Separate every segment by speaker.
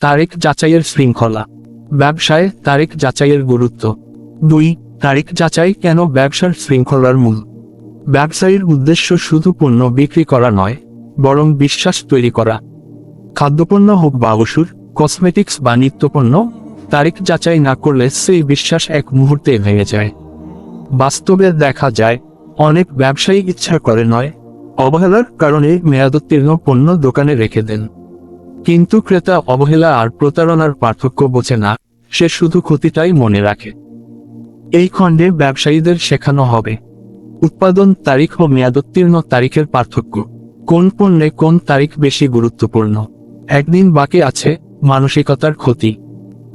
Speaker 1: তারিখ যাচাইয়ের শৃঙ্খলা। ব্যবসায় তারিখ যাচাইয়ের গুরুত্ব। দুই, তারিখ যাচাই কেন ব্যবসার শৃঙ্খলার মূল? ব্যবসায়ীর উদ্দেশ্য শুধু পণ্য বিক্রি করা নয়, বরং বিশ্বাস তৈরি করা। খাদ্যপণ্য হোক বা ওষুধ, কসমেটিক্স বা নিত্যপণ্য, তারিখ যাচাই না করলে সেই বিশ্বাস এক মুহূর্তে ভেঙে যায়। বাস্তবে দেখা যায়, অনেক ব্যবসায়ী ইচ্ছা করে নয়, অবহেলার কারণে মেয়াদোত্তীর্ণ পণ্য দোকানে রেখে দেন। কিন্তু ক্রেতা অবহেলা আর প্রতারণার পার্থক্য বোঝে না, সে শুধু ক্ষতিটাই মনে রাখে। এই খণ্ডে ব্যবসায়ীদের শেখানো হবে। উৎপাদন তারিখ ও মেয়াদোত্তীর্ণ তারিখের পার্থক্য। কোন পণ্যে কোন তারিখ বেশি গুরুত্বপূর্ণ? একদিন বাকি আছে মানসিকতার ক্ষতি।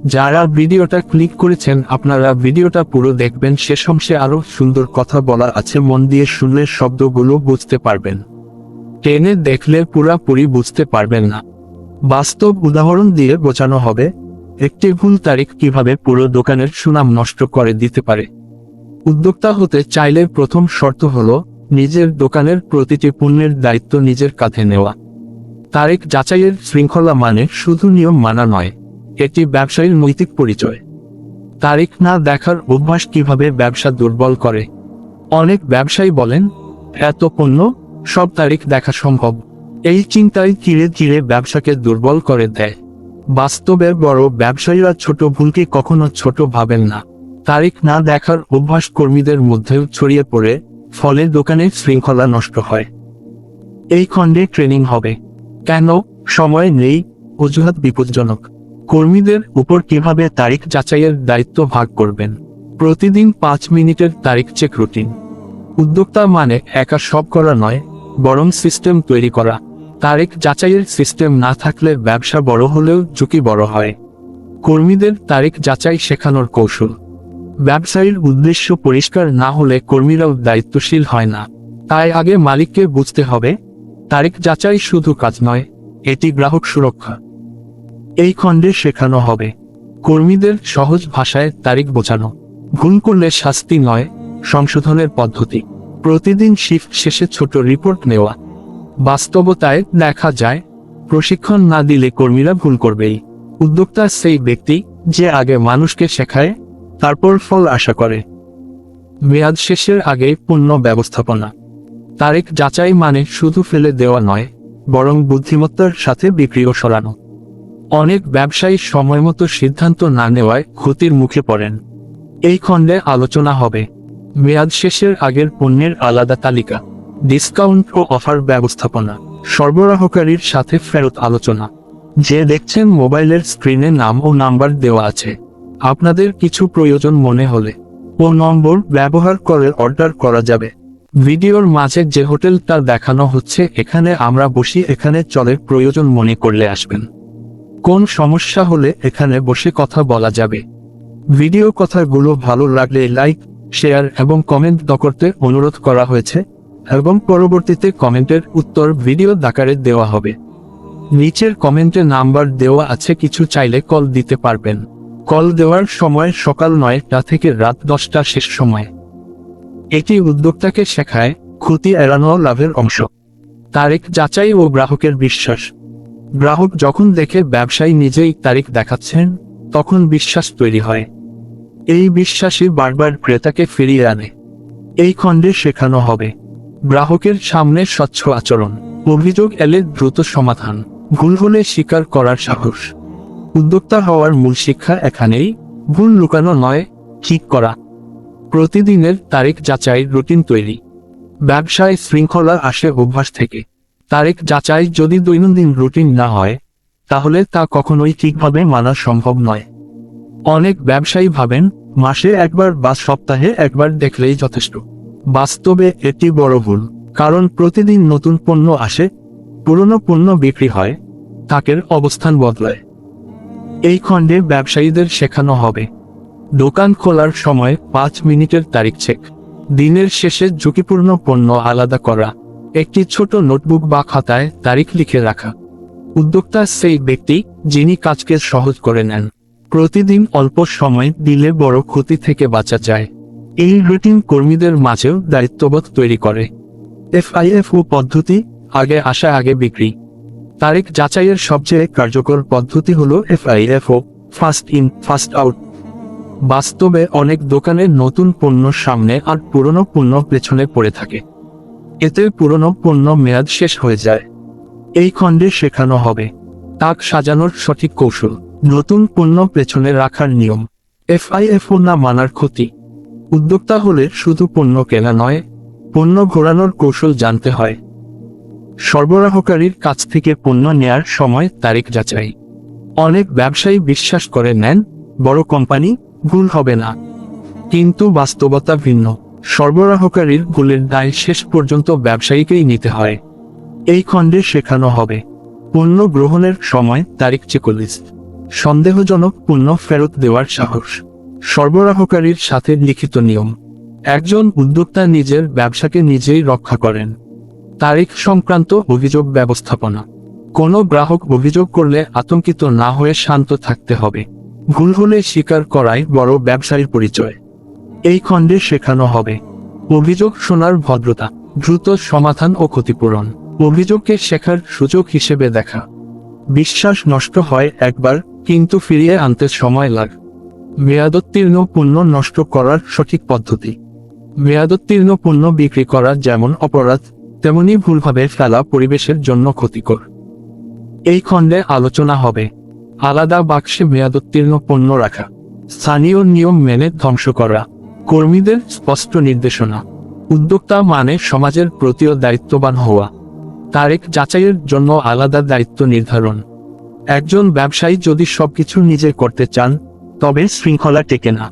Speaker 1: যারা ভিডিওটা ক্লিক করেছেন, আপনারা ভিডিওটা পুরো দেখবেন শেষ অংশে আরও সুন্দর কথা বলা আছে, মন দিয়ে শুনলে শব্দগুলো বুঝতে পারবেন। টেনে দেখলে পুরাপুরি বুঝতে পারবেন না। বাস্তব উদাহরণ দিয়ে বোঝানো হবে। একটি ভুল তারিখ কীভাবে পুরো দোকানের সুনাম নষ্ট করে দিতে পারে? উদ্যোক্তা হতে চাইলে প্রথম শর্ত হল, নিজের দোকানের প্রতিটি পণ্যের দায়িত্ব নিজের কাঁধে নেওয়া। তারিখ যাচাইয়ের শৃঙ্খলা মানে শুধু নিয়ম মানা নয়, এটি ব্যবসায়ীর নৈতিক পরিচয়। তারিখ না দেখার অভ্যাস কীভাবে ব্যবসা দুর্বল করে? অনেক ব্যবসায়ী বলেন, এত পণ্য, সব তারিখ দেখা সম্ভব। এই চিন্তায় ধীরে ধীরে ব্যবসাকে দুর্বল করে দেয়। বাস্তবে বড় ব্যবসায়ীরা ছোট ভুলকে কখনো ছোট ভাবেন না। তারিখ না দেখার অভ্যাস কর্মীদের মধ্যেও ছড়িয়ে পড়ে, ফলে দোকানের শৃঙ্খলা নষ্ট হয়। এই খণ্ডে ট্রেনিং হবে। কেন? সময় নেই, অজুহাত বিপজ্জনক। কর্মীদের উপর কীভাবে তারিখ যাচাইয়ের দায়িত্ব ভাগ করবেন? প্রতিদিন পাঁচ মিনিটের তারিখ চেক রুটিন। উদ্যোক্তা মানে একা সব করা নয়, বরং সিস্টেম তৈরি করা। তারিখ যাচাইয়ের সিস্টেম না থাকলে ব্যবসা বড় হলেও ঝুঁকি বড় হয়। কর্মীদের তারিখ যাচাই শেখানোর কৌশল। ব্যবসায়ীর উদ্দেশ্য পরিষ্কার না হলে কর্মীরাও দায়িত্বশীল হয় না। তাই আগে মালিককে বুঝতে হবে, তারিখ যাচাই শুধু কাজ নয়, এটি গ্রাহক সুরক্ষা। এই খণ্ডে শেখানো হবে। কর্মীদের সহজ ভাষায় তারিখ বোঝানো। ভুল করলে শাস্তি নয়, সংশোধনের পদ্ধতি। প্রতিদিন শিফট শেষে ছোট রিপোর্ট নেওয়া। বাস্তবতায় দেখা যায়, প্রশিক্ষণ না দিলে কর্মীরা ভুল করবেই। উদ্যোক্তা সেই ব্যক্তি যে আগে মানুষকে শেখায়, তারপর ফল আশা করে। মেয়াদ শেষের আগে পূর্ণ ব্যবস্থাপনা। তারিখ যাচাই মানে শুধু ফেলে দেওয়া নয়, বরং বুদ্ধিমত্তার সাথে বিক্রিও সরানো। অনেক ব্যবসায়ী সময়মতো সিদ্ধান্ত না নেওয়ায় ক্ষতির মুখে পড়েন। এই খণ্ডে আলোচনা হবে। মেয়াদ শেষের আগের পণ্যের আলাদা তালিকা। ডিসকাউন্ট ও অফার ব্যবস্থাপনা, সরবরাহকারীর সাথে ফেরত আলোচনা। যে দেখছেন মোবাইলের স্ক্রিনে নাম ও নাম্বার দেওয়া আছে। আপনাদের কিছু প্রয়োজন মনে হলে ও নম্বর ব্যবহার করে অর্ডার করা যাবে। ভিডিওর মাঝে যে হোটেলটা দেখানো হচ্ছে, এখানে আমরা বসি, এখানে চলে প্রয়োজন মনে করলে আসবেন। কোন সমস্যা হলে এখানে বসে কথা বলা যাবে। ভিডিও কথাগুলো ভালো লাগলে লাইক শেয়ার এবং কমেন্ট করতে অনুরোধ করা হয়েছে। এবং পরবর্তীতে কমেন্টের উত্তর ভিডিও দাকারে দেওয়া হবে। নিচের কমেন্টে নাম্বার দেওয়া আছে, কিছু চাইলে কল দিতে পারবেন। কল দেওয়ার সময় সকাল নয়টা থেকে রাত দশটা শেষ সময়। এটি উদ্যোক্তাকে শেখায় ক্ষতি এড়ানো লাভের অংশ। তারিখ যাচাই ও গ্রাহকের বিশ্বাস। গ্রাহক যখন দেখে ব্যবসায়ী নিজেই তারিখ দেখাচ্ছেন, তখন বিশ্বাস তৈরি হয়। এই বিশ্বাসই বারবার ক্রেতাকে ফিরিয়ে আনে। এই খণ্ডে শেখানো হবে। গ্রাহকের সামনে স্বচ্ছ আচরণ। অভিযোগ এলে দ্রুত সমাধান। ভুল হলে স্বীকার করার সাহস। উদ্যোক্তা হওয়ার মূল শিক্ষা এখানেই, ভুল লুকানো নয়, ঠিক করা। প্রতিদিনের তারিখ যাচাই রুটিন তৈরি। ব্যবসায় শৃঙ্খলা আসে অভ্যাস থেকে। তারিখ যাচাই যদি দৈনন্দিন রুটিন না হয়, তাহলে তা কখনোই ঠিকভাবে মানা সম্ভব নয়। অনেক ব্যবসায়ী ভাবেন, মাসে একবার বা সপ্তাহে একবার দেখলেই যথেষ্ট। বাস্তবে এটি বড় ভুল, কারণ প্রতিদিন নতুন পণ্য আসে, পুরনো পণ্য বিক্রি হয়, তাকের অবস্থান বদলায়। এই খণ্ডে ব্যবসায়ীদের শেখানো হবে। দোকান খোলার সময় পাঁচ মিনিটের তারিখ চেক দিনের শেষে ঝুঁকিপূর্ণ পণ্য আলাদা করা। একটি ছোট নোটবুক বা খাতায় তারিখ লিখে রাখা। উদ্যোক্তা সেই ব্যক্তি যিনি কাজকে সহজ করে নেন। প্রতিদিন অল্প সময় দিলে বড় ক্ষতি থেকে বাঁচা যায়। এই রুটিন কর্মীদের মাঝেও দায়িত্ববোধ তৈরি করে। এফআইএফও পদ্ধতি, আগে আসা, আগে বিক্রি। তারিখ যাচাইয়ের সবচেয়ে কার্যকর পদ্ধতি হল FIFO, first in, first out. বাস্তবে অনেক দোকানে নতুন পণ্য সামনে আর পুরনো পণ্য পেছনে পড়ে থাকে। এতে পুরনো পণ্য মেয়াদ শেষ হয়ে যায়। এই খণ্ডে শেখানো হবে। তাক সাজানোর সঠিক কৌশল। নতুন পণ্য পেছনে রাখার নিয়ম। এফআইএফও না মানার ক্ষতি। উদ্যোক্তা হলে শুধু পণ্য কেনা নয়, পণ্য ঘোরানোর কৌশল জানতে হয়। সরবরাহকারীর কাছ থেকে পণ্য নেয়ার সময় তারিখ যাচাই। অনেক ব্যবসায়ী বিশ্বাস করে নেন, বড় কোম্পানি ভুল হবে না। কিন্তু বাস্তবতা ভিন্ন। সরবরাহকারীর ভুলের দায় শেষ পর্যন্ত ব্যবসায়ীকেই নিতে হয়। এই খণ্ডে শেখানো হবে। পণ্য গ্রহণের সময় তারিখ চেকলিস্ট সন্দেহজনক পণ্য ফেরত দেওয়ার সাহস। সরবরাহকারীর সাথে লিখিত নিয়ম। একজন উদ্যোক্তা নিজের ব্যবসাকে নিজেই রক্ষা করেন। তারিখ সংক্রান্ত অভিযোগ ব্যবস্থাপনা। কোনো গ্রাহক অভিযোগ করলে আতঙ্কিত না হয়ে শান্ত থাকতে হবে। ভুল হলে স্বীকার করাই বড় ব্যবসায়ীর পরিচয়। এই খণ্ডে শেখানো হবে। অভিযোগ শোনার ভদ্রতা, দ্রুত সমাধান ও ক্ষতিপূরণ। অভিযোগকে শেখার সুযোগ হিসেবে দেখা। বিশ্বাস নষ্ট হয় একবার, কিন্তু ফিরিয়ে আনতে সময় লাগে। মেয়াদোত্তীর্ণ পণ্য নষ্ট করার সঠিক পদ্ধতি। মেয়াদোত্তীর্ণ পণ্য বিক্রি করা যেমন অপরাধ, তেমনি ভুলভাবে ফেলা পরিবেশের জন্য ক্ষতিকর। এই খণ্ডে আলোচনা হবে। আলাদা বাক্সে মেয়াদোত্তীর্ণ পণ্য রাখা, স্থানীয় নিয়ম মেনে ধ্বংস করা, কর্মীদের স্পষ্ট নির্দেশনা, উদ্যোক্তা মানে সমাজের প্রতিও দায়িত্ববান হওয়া তারিখ যাচাইয়ের জন্য আলাদা দায়িত্ব নির্ধারণ। একজন ব্যবসায়ী যদি সবকিছু নিজে করতে চান তবে শৃঙ্খলা টেকে না।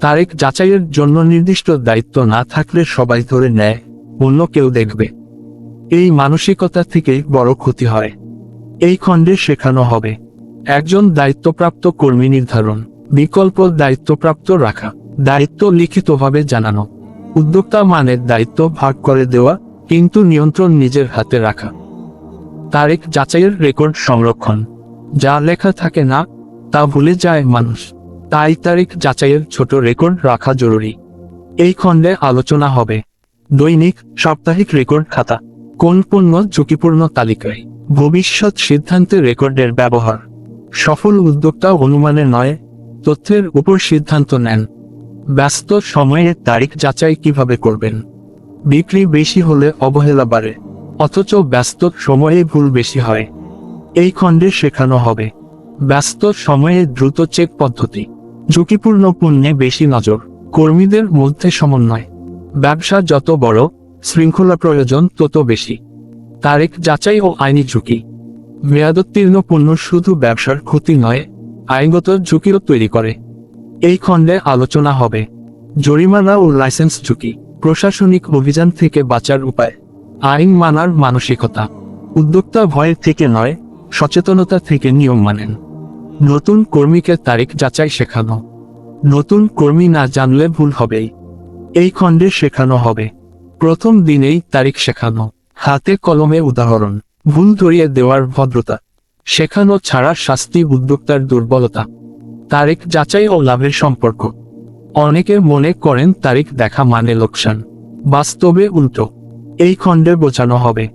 Speaker 1: তারিখ যাচাইয়ের জন্য নির্দিষ্ট দায়িত্ব না থাকলে সবাই ধরে নেয়, অন্য কেউ দেখবে। এই মানসিকতা থেকে বড় ক্ষতি হয়। এই খণ্ডে শেখানো হবে। একজন দায়িত্বপ্রাপ্ত কর্মী নির্ধারণ, বিকল্প দায়িত্বপ্রাপ্ত রাখা, দায়িত্ব লিখিতভাবে জানানো, উদ্যোক্তা মানে দায়িত্ব ভাগ করে দেওয়া, কিন্তু নিয়ন্ত্রণ নিজের হাতে রাখা। তারেক যাচাইয়ের রেকর্ড সংরক্ষণ, যা লেখা থাকে না তা ভুলে যায় মানুষ। তাই তারিখ যাচাইয়ের ছোট রেকর্ড রাখা জরুরি। এই খণ্ডে আলোচনা হবে। দৈনিক সাপ্তাহিক রেকর্ড খাতা। কোন পণ্য ঝুঁকিপূর্ণ তালিকায়? ভবিষ্যৎ সিদ্ধান্তে রেকর্ডের ব্যবহার। সফল উদ্যোক্তা অনুমানে নয়। তথ্যের উপর সিদ্ধান্ত নেন। ব্যস্ত সময়ে তারিখ যাচাই কীভাবে করবেন? বিক্রি বেশি হলে অবহেলা বাড়ে। অথচ ব্যস্ত সময়ে ভুল বেশি হয়। এই খণ্ডে শেখানো হবে। ব্যস্ত সময়ে দ্রুত চেক পদ্ধতি। ঝুঁকিপূর্ণ পণ্যে বেশি নজর। কর্মীদের মধ্যে সমন্বয়। ব্যবসা যত বড়, শৃঙ্খলা প্রয়োজন তত বেশি। তারিখ যাচাই ও আইনি ঝুঁকি। মেয়াদোত্তীর্ণ পণ্য শুধু ব্যবসার ক্ষতি নয় আইনগত ঝুঁকিও তৈরি করে। এই খণ্ডে আলোচনা হবে। জরিমানা ও লাইসেন্স ঝুঁকি। প্রশাসনিক অভিযান থেকে বাঁচার উপায়। আইন মানার মানসিকতা। উদ্যোক্তা ভয় থেকে নয়, সচেতনতা থেকে নিয়ম মানেন। নতুন কর্মীকে তারিখ যাচাই শেখানো। নতুন কর্মী না জানলে ভুল হবেই। এই খণ্ডে শেখানো হবে। প্রথম দিনেই তারিখ শেখানো। হাতে কলমে উদাহরণ। ভুল ধরিয়ে দেওয়ার ভদ্রতা। শেখানো ছাড়া শাস্তি উদ্যোক্তার দুর্বলতা। তারিখ যাচাই ও লাভের সম্পর্ক। অনেকে মনে করেন তারিখ দেখা মানে লোকসান। বাস্তবে উল্টো। এই খণ্ডে বোঝানো হবে।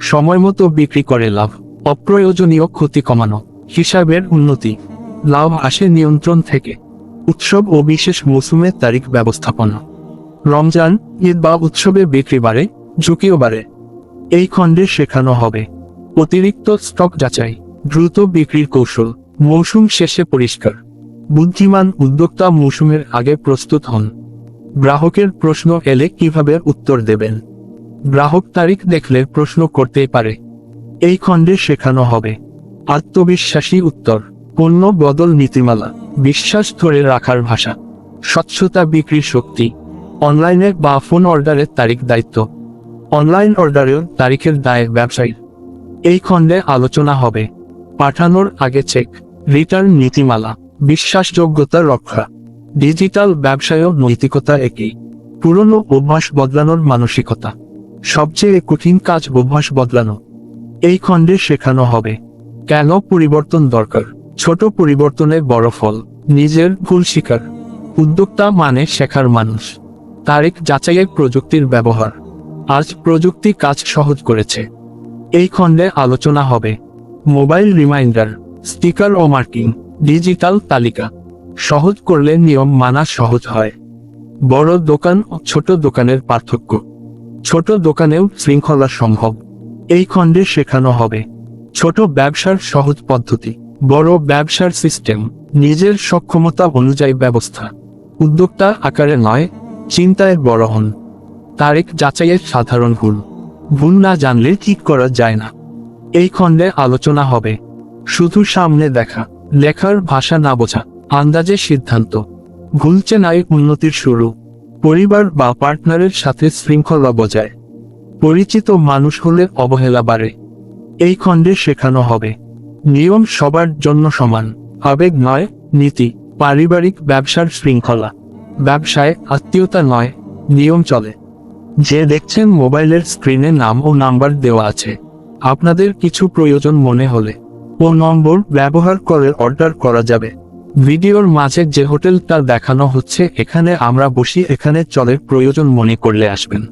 Speaker 1: সময় মতো বিক্রি করে লাভ। অপ্রয়োজনীয় ক্ষতি কমানো। হিসাবের উন্নতি। লাভ আসে নিয়ন্ত্রণ থেকে। উৎসব ও বিশেষ মৌসুমের তারিখ ব্যবস্থাপনা। রমজান, ঈদ বা উৎসবে বিক্রি বাড়ে, ঝুঁকিও বাড়ে। এই খণ্ডে শেখানো হবে। অতিরিক্ত স্টক যাচাই, দ্রুত বিক্রির কৌশল, মৌসুম শেষে পরিষ্কার। বুদ্ধিমান উদ্যোক্তা মৌসুমের আগে প্রস্তুত হন। গ্রাহকের প্রশ্ন এলে কীভাবে উত্তর দেবেন? গ্রাহক তারিখ দেখলে প্রশ্ন করতেই পারে। এই খণ্ডে শেখানো হবে। আত্মবিশ্বাসী উত্তর। পণ্য বদল নীতিমালা। বিশ্বাস ধরে রাখার ভাষা। স্বচ্ছতা বিক্রির শক্তি। অনলাইনে বা ফোন অর্ডারের তারিখ দায়িত্ব। অনলাইন অর্ডারের তারিখের দায় ব্যবসায়ীর। এই খণ্ডে আলোচনা হবে। পাঠানোর আগে চেক রিটার্ন নীতিমালা। বিশ্বাসযোগ্যতা রক্ষা। ডিজিটাল ব্যবসায়ও নৈতিকতা একই। পুরনো অভ্যাস বদলানোর মানসিকতা। সবচেয়ে কঠিন কাজ অভ্যাস বদলানো। এই খণ্ডে শেখানো হবে। কেন পরিবর্তন দরকার? ছোট পরিবর্তনে বড় ফল, নিজের ভুল শিকার উদ্যোক্তা মানে শেখার মানুষ। তারিখ যাচাইয়ের প্রযুক্তির ব্যবহার। আজ প্রযুক্তি কাজ সহজ করেছে। এই খণ্ডে আলোচনা হবে। মোবাইল রিমাইন্ডার, স্টিকার ও মার্কিং, ডিজিটাল তালিকা। সহজ করলে নিয়ম মানা সহজ হয়। বড় দোকান ও ছোট দোকানের পার্থক্য। ছোট দোকানেও শৃঙ্খলা সম্ভব। এই খণ্ডে শেখানো হবে। ছোট ব্যবসার সহজ পদ্ধতি, বড় ব্যবসার সিস্টেম নিজের সক্ষমতা অনুযায়ী ব্যবস্থা। উদ্যোক্তা আকারে নয়, চিন্তায় বড় হন। তারিখ যাচাইয়ের সাধারণ ভুল। ভুল না জানলে ঠিক করা যায় না। এই খণ্ডে আলোচনা হবে। শুধু সামনে দেখা, লেখার ভাষা না বোঝা, আন্দাজে সিদ্ধান্ত। ভুল চেনাই উন্নতির শুরু। পরিবার বা পার্টনারের সাথে শৃঙ্খলা বজায়। পরিচিত মানুষ হলে অবহেলা বাড়ে। এই খণ্ডে শেখানো হবে। নিয়ম সবার জন্য সমান। আবেগ নয়, নীতি। পারিবারিক ব্যবসার শৃঙ্খলা। ব্যবসায় আত্মীয়তা নয়, নিয়ম চলে। যে দেখছেন মোবাইলের স্ক্রিনে নাম ও নাম্বার দেওয়া আছে। আপনাদের কিছু প্রয়োজন মনে হলে ও নম্বর ব্যবহার করে অর্ডার করা যাবে। ভিডিওর মাঝে যে হোটেলটা দেখানো হচ্ছে, এখানে আমরা বসি, এখানে চলে প্রয়োজন মনে করলে আসবেন।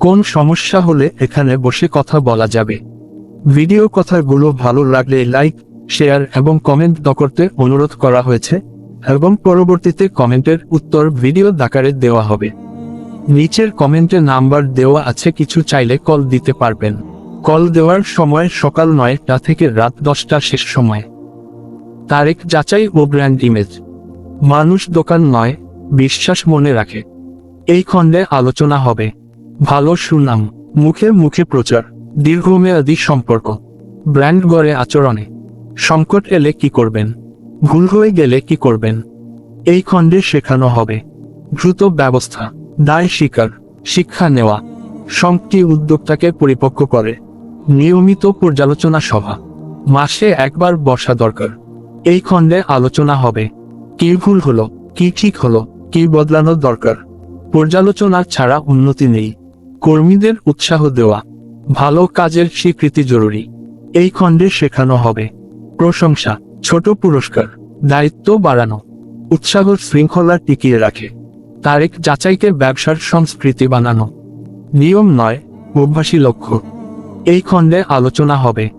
Speaker 1: কোন সমস্যা হলে এখানে বসে কথা বলা যাবে। ভিডিও কথাগুলো ভালো লাগলে লাইক, শেয়ার এবং কমেন্ট দ করতে অনুরোধ করা হয়েছে, এবং পরবর্তীতে কমেন্টের উত্তর ভিডিও দাকারে দেওয়া হবে। নিচের কমেন্টে নাম্বার দেওয়া আছে, কিছু চাইলে কল দিতে পারবেন। কল দেওয়ার সময় সকাল নয়টা থেকে রাত দশটা শেষ সময়। তারিখ যাচাই ও ব্র্যান্ড ইমেজ। মানুষ দোকান নয়, বিশ্বাস মনে রাখে। এই খণ্ডে আলোচনা হবে। ভালো সুনাম, মুখে মুখে প্রচার। দীর্ঘমেয়াদী সম্পর্ক। ব্র্যান্ড গড়ে আচরণে। সংকট এলে কি করবেন? ভুল হয়ে গেলে কি করবেন? এই খণ্ডে শেখানো হবে। দ্রুত ব্যবস্থা। দায় স্বীকার। শিক্ষা নেওয়া। সংটি উদ্যোক্তাকে পরিপক্ক করে। নিয়মিত পর্যালোচনা সভা। মাসে একবার বসা দরকার। এই খণ্ডে আলোচনা হবে। কি ভুল হলো? কি ঠিক হলো? কি বদলানো দরকার? পর্যালোচনা ছাড়া উন্নতি নেই। কর্মীদের উৎসাহ দেওয়া। ভালো কাজের স্বীকৃতি জরুরি। এই খণ্ডে শেখানো হবে। প্রশংসা, ছোট পুরস্কার, দায়িত্ব বাড়ানো, উৎসাহ শৃঙ্খলা টিকিয়ে রাখে তারিখ যাচাইকে ব্যবসার সংস্কৃতি বানানো। নিয়ম নয়, অভ্যাসী লক্ষ্য। এই খণ্ডে আলোচনা হবে।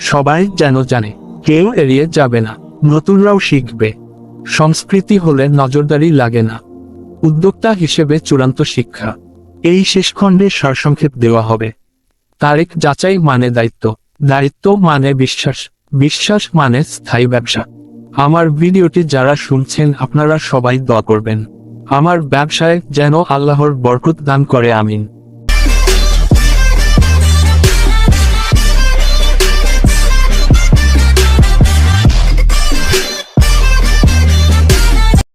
Speaker 1: সবাই যেন জানে, কেউ এড়িয়ে যাবে না, নতুনরাও শিখবে। সংস্কৃতি হলে নজরদারি লাগে না। উদ্যোক্তা হিসেবে চূড়ান্ত শিক্ষা। এই শেষ খণ্ডে সারসংক্ষেপ দেওয়া হবে। তারিখ যাচাই মানে দায়িত্ব। দায়িত্ব মানে বিশ্বাস। বিশ্বাস মানে স্থায়ী ব্যবসা। আমার ভিডিওটি যারা শুনছেন, আপনারা সবাই দোয়া করবেন। আমার ব্যবসায় যেন আল্লাহর বরকত দান করে, আমিন।